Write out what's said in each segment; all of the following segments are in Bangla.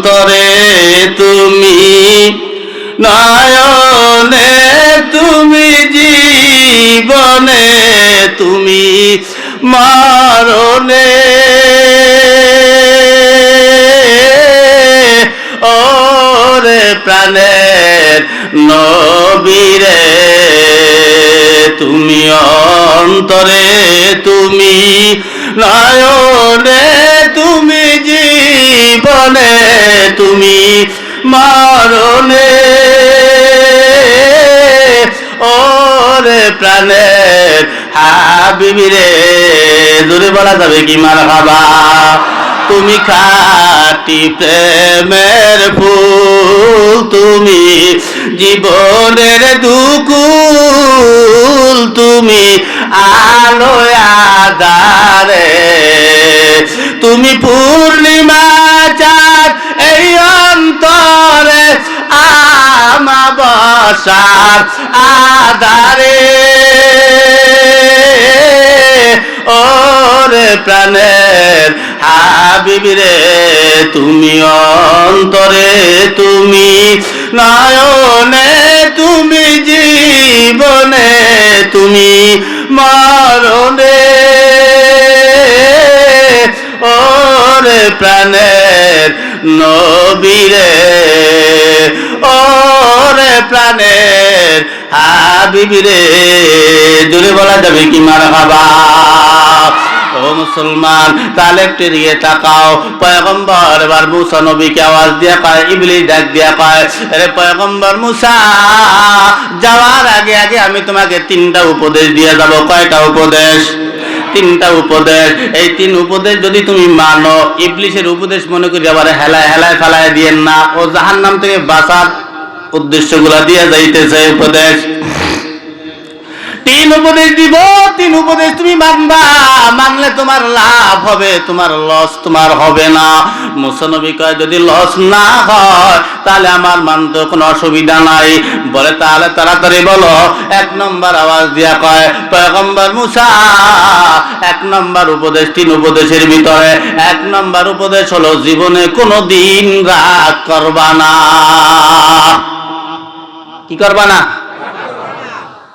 অন্তরে তুমি নয়নে তুমি জীবনে তুমি মারণে। ওরে প্রাণের নবীরে তুমি অন্তরে তুমি নয়নে জীবনে তুমি মারণে। ওরে প্রাণের হাবিবিরে দূরে বলা যাবে কি মার খাবা তুমি খাটি প্রেমের ফুল, তুমি জীবনের দুকুল, তুমি আলো আদারে তুমি পূর্ণিমা বসার আদারে ওরে প্রাণের হাবিবিরে তুমি অন্তরে, তুমি নয়নে, তুমি জীবনে, তুমি মরণে। ওরে প্রাণের নবীরে ওরে প্রাণের হাবিবিরে জোরে বলা যাবে কি মার খাবা ও মুসলমান তাহলে একটু তাকাও, পয়গম্বর এবার মুসা নবীকে আওয়াজ দিয়া কয় ইবলিস ডাক দিয়া কয়, আরে পয়গম্বর মুসা, যাওয়ার আগে আগে আমি তোমাকে তিনটা উপদেশ দিয়ে যাব, কয়টা উপদেশ? তিনটা উপদেশ। এই তিন উপদেশ যদি তুমি মানো, ইবলিশের উপদেশ মনে করি আবার হেলায় হেলায় ফেলায় দিয়ে না। ও জাহান নাম থেকে বাঁচার উদ্দেশ্যগুলা দিয়ে যাইতেছে উপদেশ। তিন উপদেশ দিব, তিন উপদেশ তুমি মানবা। মানলে তোমার লাভ হবে, তোমার লস তোমার হবে না। মুসানবী কয়, যদি লস না হয়, তাহলে আমার মানতে কোনো অসুবিধা নাই। বলে, তাহলে তাড়াতাড়ি বলো। এক নম্বর আওয়াজ দিয়া কয়, পয়গম্বর মুসা, এক নম্বর উপদেশ তিন উপদেশের ভিতরে। এক নম্বর উপদেশ হলো, জীবনে কোনো দিন রাগ করবা না। কি করবা না?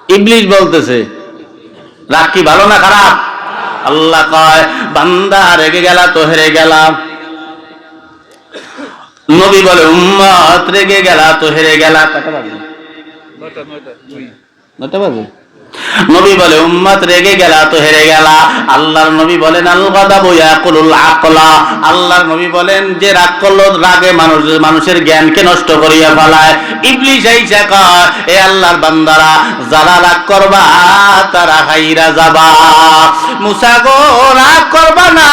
ইবলিশ বলতেছে রাগ কি ভালো না খারাপ? আল্লাহ কয় বান্দা রেগে গেলা তো হেরে গেলাম। নবী বলে উম্মত রেগে গেলা তো হেরে গেলা। কটা বাজে? নটা বাজে? নবী বলে, উম্মত রেগে গেলা, তো হেরে গেলা। আল্লাহর নবী বলেন আল গাদাবু ইয়াকুলুল আকলা। আল্লাহর নবী বলেন যে, রাগ করল, রাগে মানুষ, মানুষের জ্ঞানকে নষ্ট করিয়া ফেলায়। ইবলিস আইসা কয়, এ আল্লাহর বান্দারা, যারা রাগ করবা, তারা হাইরা যাবা। মুসা গো, রাগ করবা না।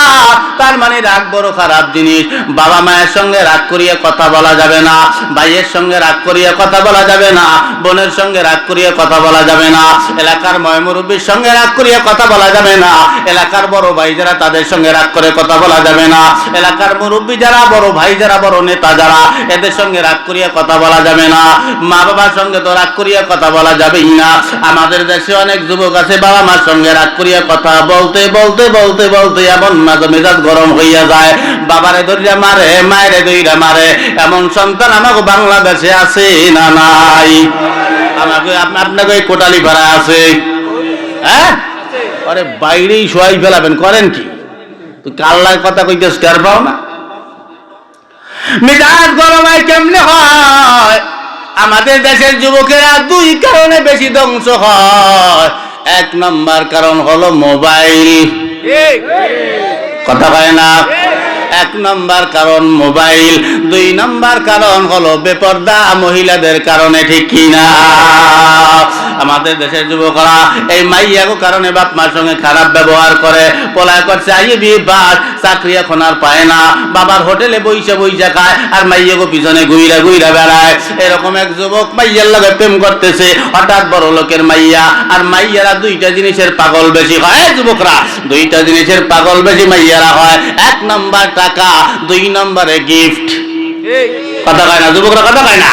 তার মানে রাগ বড় খারাপ জিনিস। বাবা মায়ের সঙ্গে রাগ করিয়া কথা বলা যাবে না, ভাইয়ের সঙ্গে রাগ করিয়া কথা বলা যাবে না, বোনের সঙ্গে রাগ করিয়া কথা বলা যাবে না। এলাকার ময়মুরব্বীর সঙ্গে রাগ করিয়া কথা বলা যাবে না। এলাকার বড় ভাই যারা, তাদের সঙ্গে রাগ করে কথা বলা যাবে না। এলাকার মুরব্বী যারা, বড় ভাই যারা, বড় নেতা যারা, এদের সঙ্গে রাগ করিয়া কথা বলা যাবে না। মা বাবার সঙ্গে তো রাগ করিয়া কথা বলা যাবেই না। আমাদের দেশে অনেক যুবক আছে বাবা মার সঙ্গে রাগ করিয়া কথা বলতে বলতে বলতে বলতে এমন মাঝে মেজাজ গরম হইয়া যায়। বাবারে ধরিয়া মারে, মায়েরে ধরিয়া মারে, এমন সন্তান আমাকে বাংলাদেশে আছে না নাই? আপনাকে কোটালি ভাড়া আছে। হ্যাঁ? আরে বাইরেই শোয়াই ফেলাবেন করেন কি? তুই কাল্লার কথা কইতে স্টার পাও না? মেজাজ কেমনে হয়? আমাদের দেশের যুবকেরা দুই কারণে বেশি ধ্বংস হয়। এক নম্বর কারণ হলো মোবাইল। কথা হয় না? এক নম্বর কারণ মোবাইল দুই নম্বর কারণ হলো বেপর্দা মহিলাদের কারণে ঠিক কিনা? আমাদের দেশের যুবকরা এই মাইয়াগো কারণে বাপ মার সঙ্গে খারাপ ব্যবহার করে পলায় করছে আইয়ে বিয়ে বাস চাকরি এখন আর পায় না বাবার হোটেলে বইসা বইসা খায় আর মাইয়াগো পিছনে গুইরা গুইরা বেড়ায়। এরকম এক যুবক মাইয়ার লগে প্রেম করতেছে হঠাৎ বড় লোকের মাইয়া আর মাইয়ারা দুইটা জিনিসের পাগল বেশি হয়। যুবকরা দুইটা জিনিসের পাগল বেশি মাইয়ারা হয়। এক নম্বর টাকা দুই নম্বরে গিফট কথা কয় না যুবকরা কথা কয় না?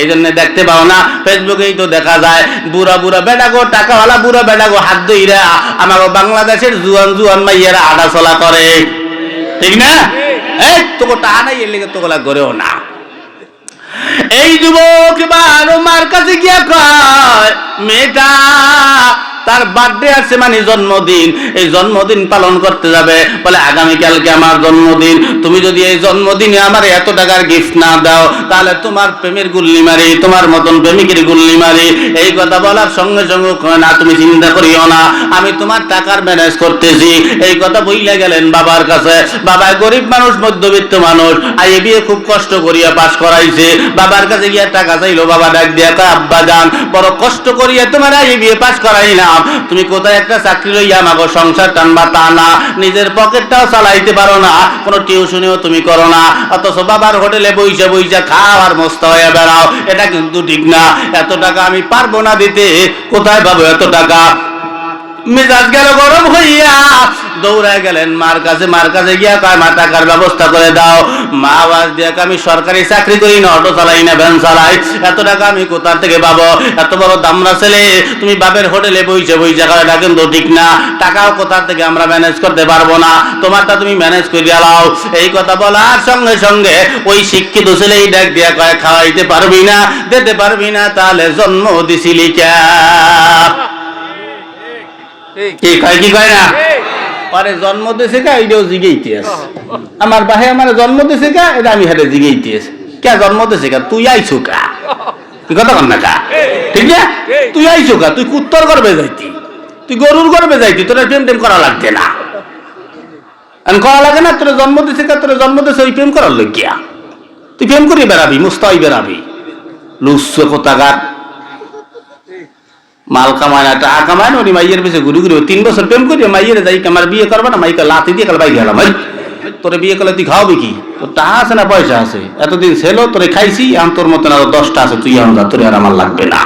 এই জন্য দেখতে পাও না। ফেসবুকেই তো দেখা যায়, বুড়া বুড়া বেটা গো, টাকাওয়ালা বুড়া বেটা গো, হাত দইরা আমার বাংলাদেশের জুয়ান জুয়ান মাইয়ারা আডা চলা করে। ঠিক না? এই, তোকে টাকা নাই এর লেগে তোকে গড়েও না। এই যুবক এবার মার কাছে গিয়া কয়, মেয়েটা তার বার্থডে আছে মানে জন্মদিন। এই জন্মদিন পালন করতে যাবে। বলে, আগামীকালকে আমার জন্মদিন। তুমি যদি এই জন্মদিনে আমার এত টাকার গিফট না দাও, তাহলে তোমার প্রেমের গুল্লি মারি, তোমার মতন প্রেমিকের গুল্লি মারি। এই কথা বলার সঙ্গে সঙ্গে না, তুমি চিন্তা করিও না। আমি তোমার টাকার ম্যানেজ করতেছি। এই কথা বইলে গেলেন বাবার কাছে। বাবা গরিব মানুষ, মধ্যবিত্ত মানুষ আর এ বিয়ে খুব কষ্ট করিয়া পাস করাইছে। বাবার কাছে গিয়া টাকা চাইলো, বাবা ডাক দিয়া আব্বা, যান। বড় কষ্ট করিয়া তোমার এই বিয়ে পাস করাই না। তুমি কোথায় একটা চাকরি লইয়া মাগো সংসার টানবা তা না। নিজের পকেটটাও চালাইতে পারো না। কোনো টিউশনিও তুমি করো না। অথচ বাবার হোটেলে বইসা বইসা খাও আর মস্ত হয়ে বেড়াও। এটা কিন্তু ঠিক না। এত টাকা আমি পারব না দিতে। কোথায় পাবো এত টাকা? মেজাজ গেল গরম হইয়া। দৌড়ায় গেলেন মার কাছে মার কাছে গিয়া কয় মা টাকার ব্যবস্থা করে দাও? মা আওয়াজ দিয়ে আমি সরকারি চাকরি করি না অটো চালাই না ভ্যান চালাই। এত টাকা আমি কোথা থেকে পাবো? এত বড় দামরা ছেলে তুমি বাপের হোটেলে বইছে খাও, এটা কিন্তু ঠিক না। টাকাও কোথা থেকে আমরা ম্যানেজ করতে পারব না। তোমারটা তুমি ম্যানেজ করে লাও। এই কথা বলার সঙ্গে সঙ্গে ওই শিক্ষিত ছেলে এই ডাক দিয়া কয় খাওয়াইতে পারবি না দিতে পারবি না তাহলে জন্ম দিছিলি কে কি কয় কি কয় না? পরে জন্ম দিয়েছে কা এইটাও জিগেইতে আছে। আমার বাহে আমার জন্ম দিয়েছে কা এটা আমি হাতে জিগেইতে আছে। কে জন্ম দিয়েছে কা তুই আইছো কা? তুই কথা কর না কা? ঠিক না? তুই আইছো কা? তুই কুত্তর করবে যাইতি তুই গরুর করবে যাইতি তোর প্রেম টেম করা লাগছে না। আমি করা লাগে না তোর জন্ম দিয়েছে কা তোর জন্ম দিয়েছে ওই প্রেম করার লইয়া তুই প্রেম করে বেড়াবি মুস্তাই বেড়াবি। লুচ্ছ কোথাকার মাল কামায় না টাকা কামায় না উনি মাইয়ের পিছিয়ে ঘুরি ঘুরি তিন বছর প্রেম করি মাইয়ের যাই আমার বিয়ে করবে না? মাইকে লাতি দিয়ে কাল বাইরে গেলাম। তোরে বিয়ে করলে তুই খাওয়াবি কি? তোর টাকা আছে না পয়সা আছে? এতদিন ছেলো তোরে খাইছি এখন তোর মতন আরও দশটা আছে তুই এখন যা তোরে আর আমার লাগবে না।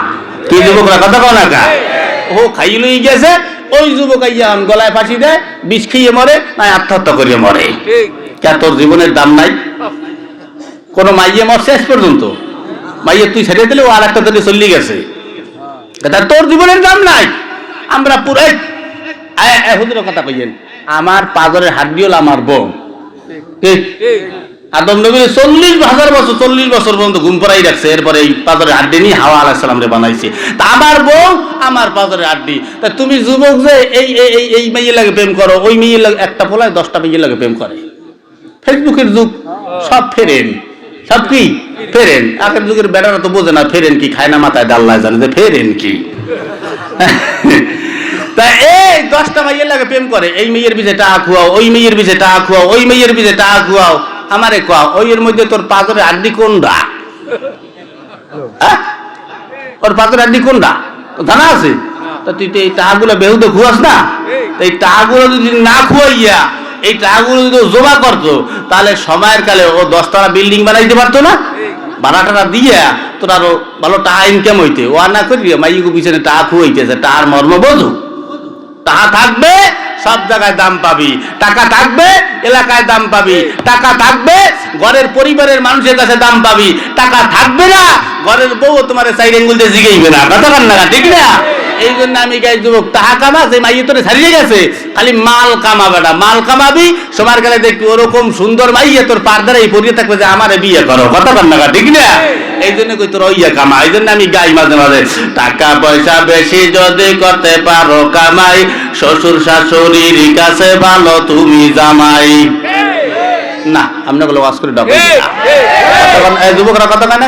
যুবকরা কথা কও না কা ও খাইলই গেছে ওই যুবক আইয়া গলায় ফাঁসি দেয় বিষ খেয়ে মরে না আত্মহত্যা করিয়ে মরে। কে তোর জীবনের দাম নাই? কোন মাইয়ে মর শেষ পর্যন্ত। মাইয়ে তুই ছেড়ে দিলে ও আর একটা দিলে চল্লি গেছে। এটা তোর জীবনের দাম নাই। আমরা পুরো এই, আয়- আয় হুজুরের কথা কইয়েন। আমার পাজরের হাড্ডি হলো আমার বউ? আদম নবীর চল্লিশ হাজার বছর চল্লিশ বছর পর্যন্ত ঘুম পড়াই রাখছে। এরপরে এই পাজরের হাড্ডি নিয়ে হাওয়া আলাইসালাম রে বানাইছে। তা আমার বউ আমার পাজরের হাড্ডি। তা তুমি যুবক যে এই এই এই এই মেয়ে লাগে প্রেম করো ওই মেয়ে লাগে একটা পোলায় দশটা মেয়ে লাগে প্রেম করে। ফেসবুকের যুগ সব ফেরেন। সব কি? ফেরেন। আগের যুগের বেড়ারা তো বোঝে না ফেরেন কি খায় না মাথায় ডাল্লায় জানে যে ফেরেন কি। তা এই দশটা মেয়ের লাগে প্রেম করে এই মেয়ের বিজে টাকা খুয়াও ওই মেয়ের বিজে টাকা খুয়াও ওই মেয়ের বিজে টাকা খুয়াও আমারে খুয়াও ওই এর মধ্যে তোর পাজরে আড্ডি কোনটা? হ্যাঁ? ওর পাজরে আড্ডি কোনটা? জানা আছে? তা তুই তো এই টাকাগুলো বেহুদে খুয়াস না? এই টাকাগুলো যদি না খুয়াইয়া এই টাকাগুলো যদি জমা করতো, তাহলে সময়ের কালে ও দশতলা বিল্ডিং বানাইতে পারতো না? ভাড়াটা দিয়া তোর আরও ভালো টাকা ইনকাম হইতে। ও আর না করি মাইগু পিছনে টাকা খুয়াইতেছে টাকার মর্ম বোঝো? টাকা থাকবে, সব জায়গায় দাম পাবি। টাকা থাকবে, এলাকায় দাম পাবি। টাকা থাকবে, ঘরের পরিবারের মানুষের কাছে দাম পাবি। টাকা থাকবে না, ঘরের বউ তোমার সাইড এঙ্গুল দিয়ে জিগেইবে না। কথা কান না ঠিক না? এই জন্য আমি গাই যুবক তাহা কামা যে মাইয়ে তোরে ছাড়িয়ে গেছে খালি মাল কামা বেটা মাল কামাবি সবার কাছে দেখবি ওরকম সুন্দর মাইয়ে তোর পারদারাই পরিয়ে থাকবে যে আমারে বিয়ে করো কথা কান না ঠিক না? এই জন্য কই তোর ইয়া কামা এই জন্য আমি গাই মাঝে মাঝে টাকা পয়সা বেশি যদি করতে পারো কামাই শ্বশুর শাশুড়ির কাছে ভালো তুমি জামাই। না আমরা গুলো ওয়াজ করে ডাকো। যুবকরা কথা কানে